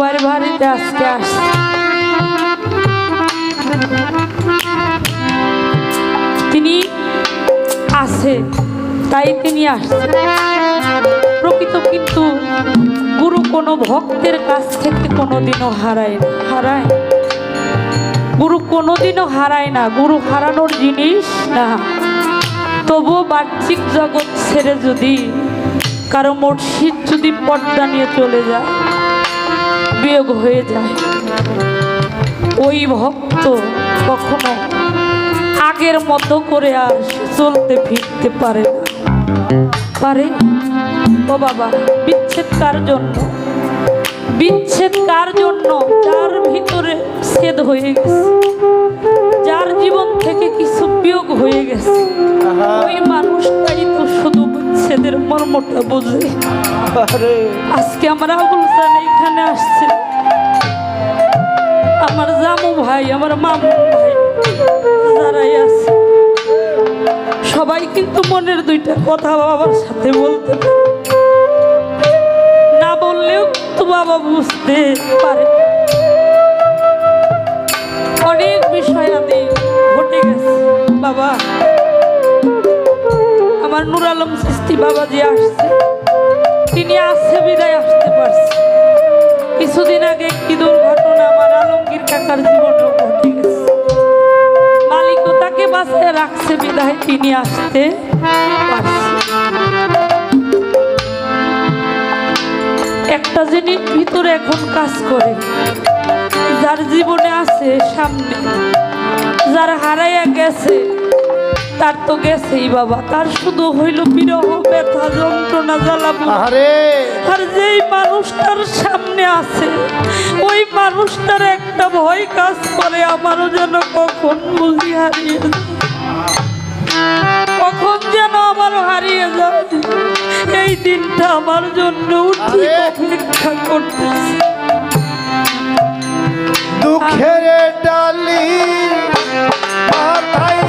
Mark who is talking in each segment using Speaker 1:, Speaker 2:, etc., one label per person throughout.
Speaker 1: বাড়ি বাড়িতে আজকে আসছে তিনি আছে, তাই তিনি আসছে। প্রকৃত কিন্তু গুরু কোনো ভক্তের কাছ থেকে কোনোদিনও হারায় হারায়। গুরু কোনোদিনও হারায় না। গুরু হারানোর জিনিস না। তবুও বাহ্যিক জগৎ ছেড়ে যদি কারও মসজিদ যদি পর্দা নিয়ে চলে যায় বিয়োগ হয়ে যায়। ওই ভক্ত কখনো আগের মতো করে আর চলতে ফিরতে পারে না। পারে? ও বাবা, বিচ্ছেদ কার জন্য? বিচ্ছেদ কার জন্য? যার ভিতরে ছেদ হয়ে গেছে। যার জীবন থেকে কিছু বিয়োগ হয়ে গেছে। ওই বিচ্ছেদের মর্মটা বোঝে। আজকে আমার আবুল এখানে আসছে আমার জামু ভাই, আমার মামু ভাই যারাই আছে, সবাই কিন্তু মনের দুইটা কথা বাবার সাথে বলতে না বললেও তো বাবা বুঝতে পারে। অনেক বিষয় আদি ঘটে গেছে, বাবা। আমার নুর আলম সৃষ্টি বাবাজি আসছে। তিনি আসছে, বিদায় আসতে পারছে। কিছুদিন আগে একটি দুর্ঘটনা আমার আলমগীর কাকার জীবনেও ঘটে গেছে। তাকে বাঁচিয়ে রাখছে, বিদায় তিনি আসতে একটা জিনিস ভিতরে এখন কাজ করে। যার জীবনে আছে সামনে। যার হারাইয়া গেছে তার তো গেছেই বাবা তার শুধু হইল বিরহ ব্যথা যন্ত্রণা জ্বালাবো
Speaker 2: আরে
Speaker 1: আর যেই মানুষটার সামনে আছে ওই মানুষটার একটা ভয় কাজ করে আমারও যেন কখন বুঝি হারিয়ে কখন যেন আমার হারিয়ে যায়। এই দিনটা আমার জন্য উঠি! অপেক্ষা করতেছে।
Speaker 2: দুঃখের ডালি মাথায়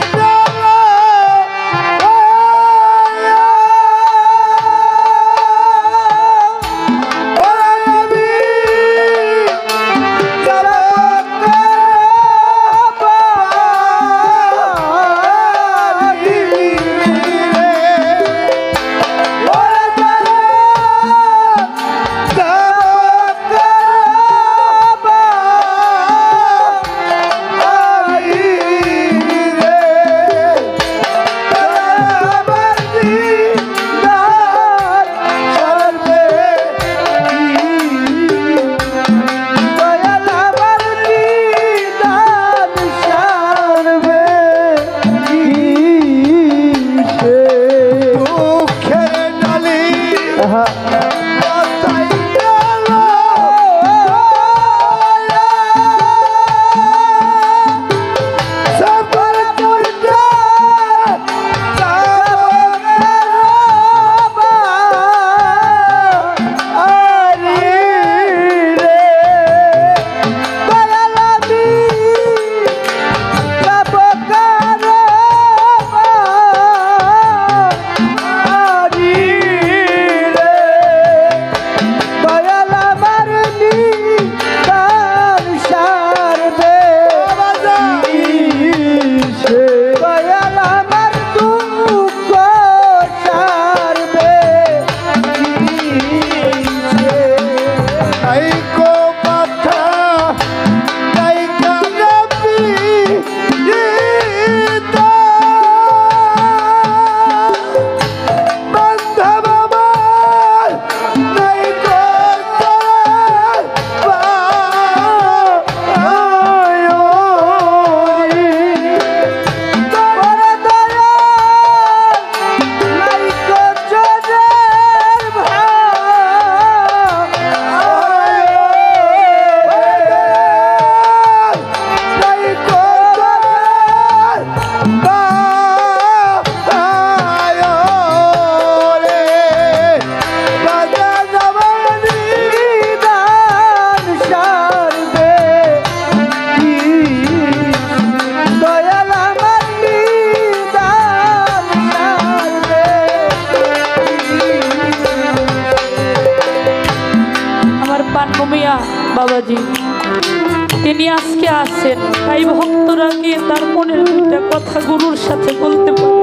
Speaker 3: সাথে বলতে পারে।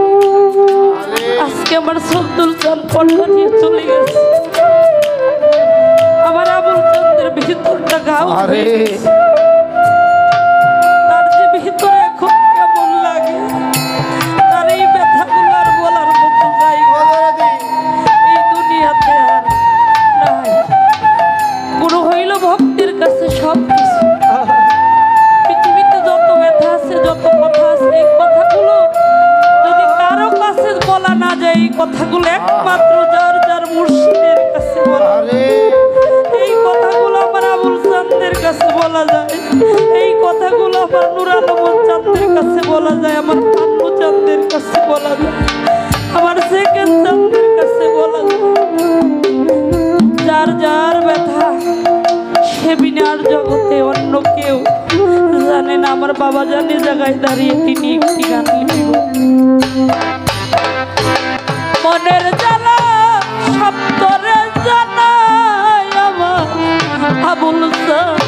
Speaker 3: আজকে আমার সদ্দুল চাঁদ পর্দা নিয়ে চলে গেছে। আমার আমল চন্দ্রের ভিতরটা গাও
Speaker 1: আরে।
Speaker 3: কাছে বলা আমার সে চান্দের কাছে বলা যার যার ব্যথা, সে বিনার জগতে অন্য কেউ জানেন আমার বাবা জানে জায়গায় দাঁড়িয়ে তিনি একটি গান লিখিব। মনের জানা সপ্তরে
Speaker 1: জানায় আমার আবুল স্যার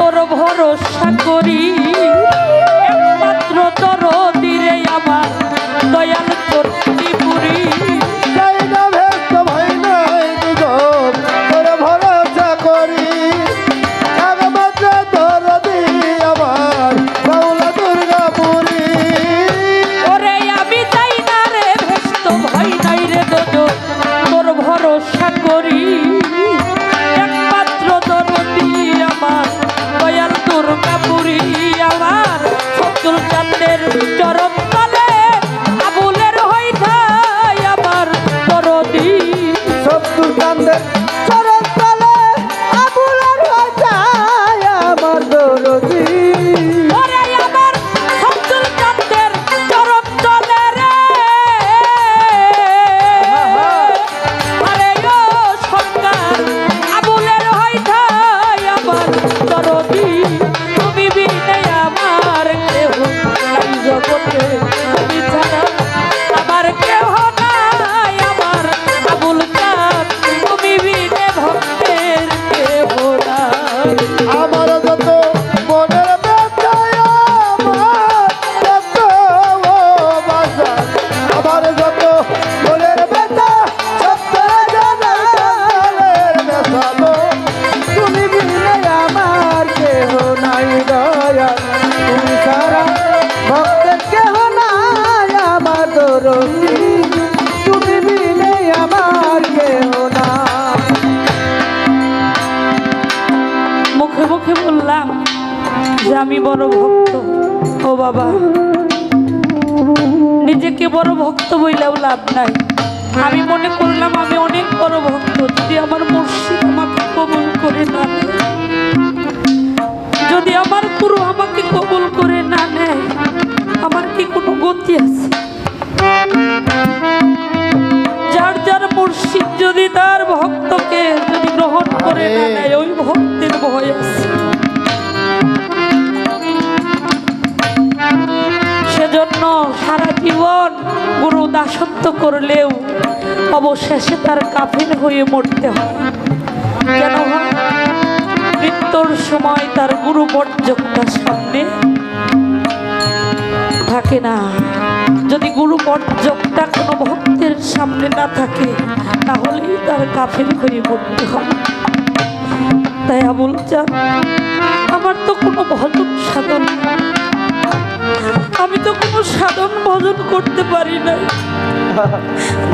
Speaker 1: তোর ভরসা করি। Yeah. মুখে মুখে বললাম যে আমি বড় ভক্ত। ও বাবা, নিজেকে বড় ভক্ত বইলেও লাভ নাই। আমি মনে করলাম আমি অনেক বড় ভক্ত, যদি আমার মসজিদ আমাকে কবুল করে না যদি আমার গুরু আমাকে কবল করে না নেয়, আমার কি কোনো গতি আছে? যার মুর্শিদ যদি তার ভক্তকে যদি গ্রহণ করে না নেয় ওই ভক্তের ভয় আছে। সেজন্য সারা জীবন গুরু দাসত্ব করলেও অবশেষে তার কাফির হয়ে মরতে হয়। কেন মৃত্যুর সময় তার গুরু মর্যাদার সামনে থাকে না। যদি গুরু মর্যাদা কোনো ভক্তের সামনে না থাকে, তাহলেই তার কাফের হয়ে মরতে হয়। তাই আমল চান, আমার তো কোনো ভজন সাধন আমি তো কোনো সাধন ভজন করতে পারি না।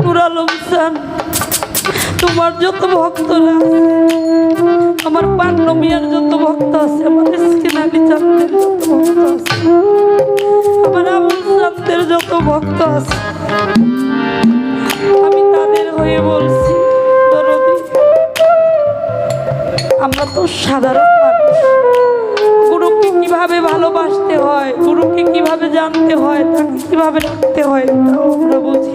Speaker 1: নুর আলম চান, তোমার যত ভক্তরা আমার পান্ড মিয়ার যত ভক্ত আছে, আমার স্কিনালি চাঁদের যত ভক্ত আছে, আমার আবুল চাঁদের যত ভক্ত আছে আমি তাদের হয়ে বলছি, দরদি, আমরা তো সাধারণ মানুষ। গুরুকে কীভাবে ভালোবাসতে হয়, গুরুকে কীভাবে জানতে হয়, তাকে কীভাবে রাখতে হয় আমরা বুঝি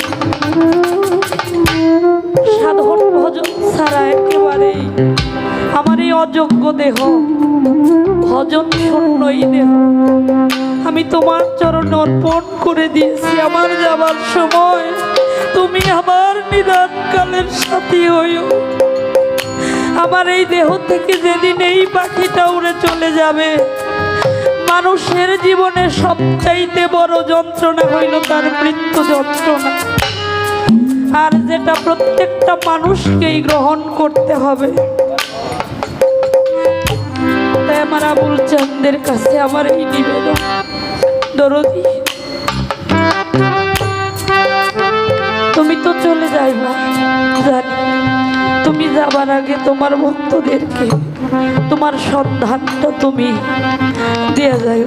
Speaker 1: সাধন ভজন ছাড়া একেবারেই আমার এই অযোগ্য দেহ, ভজন শূন্যই দেহ। আমি তোমার চরণ অর্পণ করে দিয়েছি আমার যাবার সময়। তুমি আমার নিদান কালের সাথী হইও। আমার এই দেহ থেকে যেদিন এই পাখিটা উড়ে চলে যাবে, মানুষের জীবনে সবচাইতে বড় যন্ত্রণা হইল তার মৃত্যু যন্ত্রণা। আর যেটা প্রত্যেকটা মানুষকেই গ্রহণ করতে হবে। তাই আমার আবুল চান্দের কাছে আমার এই নিবেদন। দরদি। তুমি তো চলে যাইবা। জানি তুমি যাবার আগে তোমার ভক্তদেরকে, তোমার সন্ধানটা তুমি দিয়ে যাও